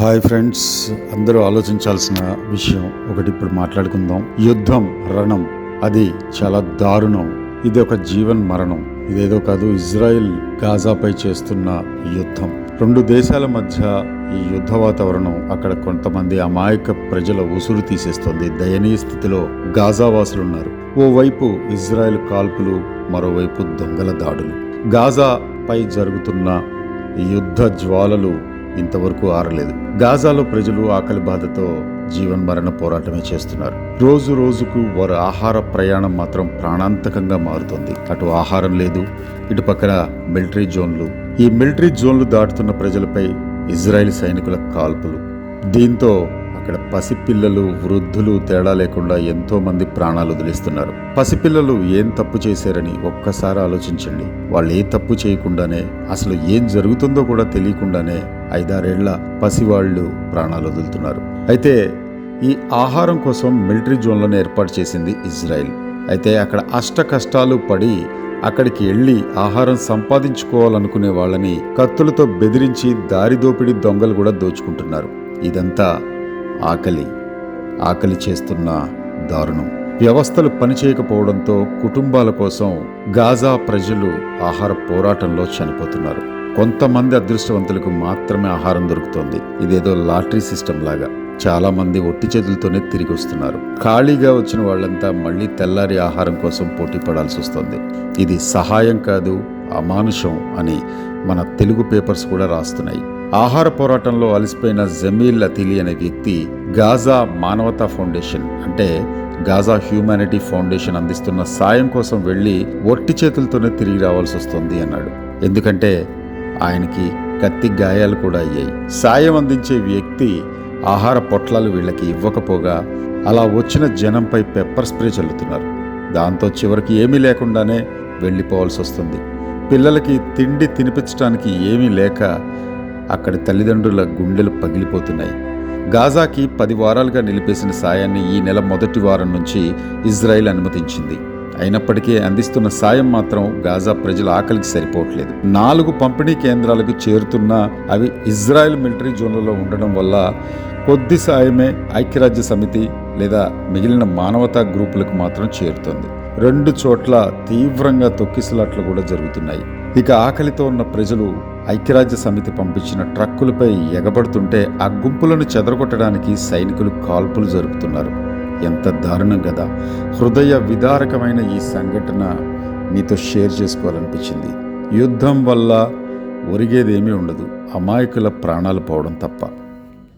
Hi friends అందరూ ఆలోచించాల్సిన విషయం ఒకటి ఇప్పుడు మాట్లాడుకుందాం. యుద్ధం రణం అది చాలా దారుణం. ఇది ఒక జీవన్ మరణం. ఇదేదో కాదు ఇజ్రాయెల్ గాజాపై చేస్తున్న యుద్ధం. రెండు దేశాల మధ్య ఈ యుద్ధ వాతావరణం అక్కడ కొంతమంది అమాయక ప్రజల ఉసురు తీసేస్తోంది. దయనీయ స్థితిలో గాజా వాసులున్నారు. ఓవైపు ఇజ్రాయెల్ కాల్పులు మరోవైపు దొంగల దాడులు. గాజాపై జరుగుతున్న యుద్ధ జ్వాలలు ఇంతవరకు ఆరలేదు. గాజాలో ప్రజలు ఆకలి బాధతో జీవన్మరణ పోరాటమే చేస్తున్నారు. రోజు రోజుకు వారి ఆహార ప్రయాణం మాత్రం ప్రాణాంతకంగా మారుతుంది. అటు ఆహారం లేదు ఇటు పక్కన మిలిటరీ జోన్లు. ఈ మిలిటరీ జోన్లు దాటుతున్న ప్రజలపై ఇజ్రాయెల్ సైనికుల కాల్పులు. దీంతో అక్కడ పసిపిల్లలు వృద్ధులు తేడా లేకుండా ఎంతో మంది ప్రాణాలు వదిలిస్తున్నారు. పసిపిల్లలు ఏం తప్పు చేశారని ఒక్కసారి ఆలోచించండి. వాళ్ళు ఏ తప్పు చేయకుండానే అసలు ఏం జరుగుతుందో కూడా తెలియకుండానే ఐదారేళ్ళ పసివాళ్ళు ప్రాణాలు వదులుతున్నారు. అయితే ఈ ఆహారం కోసం మిలిటరీ జోన్లను ఏర్పాటు చేసింది ఇజ్రాయెల్. అయితే అక్కడ అష్ట కష్టాలు పడి అక్కడికి వెళ్ళి ఆహారం సంపాదించుకోవాలనుకునే వాళ్ళని కత్తులతో బెదిరించి దారి దోపిడీ దొంగలు కూడా దోచుకుంటున్నారు. ఇదంతా ఆకలి. ఆకలి చేస్తున్న దారుణం. వ్యవస్థలు పనిచేయకపోవడంతో కుటుంబాల కోసం గాజా ప్రజలు ఆహార పోరాటంలో చనిపోతున్నారు. కొంతమంది అదృష్టవంతులకు మాత్రమే ఆహారం దొరుకుతోంది. ఇదేదో లాటరీ సిస్టమ్ లాగా. చాలా మంది ఒట్టి చేతులతోనే తిరిగి వస్తున్నారు. ఖాళీగా వచ్చిన వాళ్ళంతా మళ్ళీ తెల్లారి ఆహారం కోసం పోటీ పడాల్సి వస్తుంది. ఇది సహాయం కాదు అమానుషం అని మన తెలుగు పేపర్స్ కూడా రాస్తున్నాయి. ఆహార పోరాటంలో అలసిపోయిన జమీల్ అతిలి అనే వ్యక్తి గాజా మానవతా ఫౌండేషన్ అంటే గాజా హ్యూమానిటీ ఫౌండేషన్ అందిస్తున్న సాయం కోసం వెళ్ళి ఒట్టి చేతులతోనే తిరిగి రావాల్సి వస్తుంది అన్నాడు. ఎందుకంటే ఆయనకి కత్తి గాయాలు కూడా అయ్యాయి. సాయం అందించే వ్యక్తి ఆహార పొట్లాలు వీళ్ళకి ఇవ్వకపోగా అలా వచ్చిన జనంపై పెప్పర్ స్ప్రే చల్లుతున్నారు. దాంతో చివరికి ఏమీ లేకుండానే వెళ్ళిపోవాల్సి వస్తుంది. పిల్లలకి తిండి తినిపించడానికి ఏమీ లేక అక్కడి తల్లిదండ్రుల గుండెలు పగిలిపోతున్నాయి. గాజాకి పది వారాలుగా నిలిపేసిన సాయాన్ని ఈ నెల మొదటి వారం నుంచి ఇజ్రాయెల్ అనుమతించింది. అయినప్పటికీ అందిస్తున్న సాయం మాత్రం గాజా ప్రజల ఆకలికి సరిపోవట్లేదు. నాలుగు పంపిణీ కేంద్రాలకు చేరుతున్నా అవి ఇజ్రాయెల్ మిలిటరీ జోన్లలో ఉండడం వల్ల కొద్ది సాయమే ఐక్యరాజ్య సమితి లేదా మిగిలిన మానవతా గ్రూపులకు మాత్రం చేరుతుంది. రెండు చోట్ల తీవ్రంగా తొక్కిసలాట్లు కూడా జరుగుతున్నాయి. ఇక ఆకలితో ఉన్న ప్రజలు ఐక్యరాజ్య సమితి పంపించిన ట్రక్కులపై ఎగబడుతుంటే ఆ గుంపులను చెదరగొట్టడానికి సైనికులు కాల్పులు జరుపుతున్నారు. ఎంత దారుణం కదా. హృదయ విదారకమైన ఈ సంఘటన మీతో షేర్ చేసుకోవాలనిపించింది. యుద్ధం వల్ల ఒరిగేదేమీ ఉండదు. అమాయకుల ప్రాణాలు పోవడం తప్ప.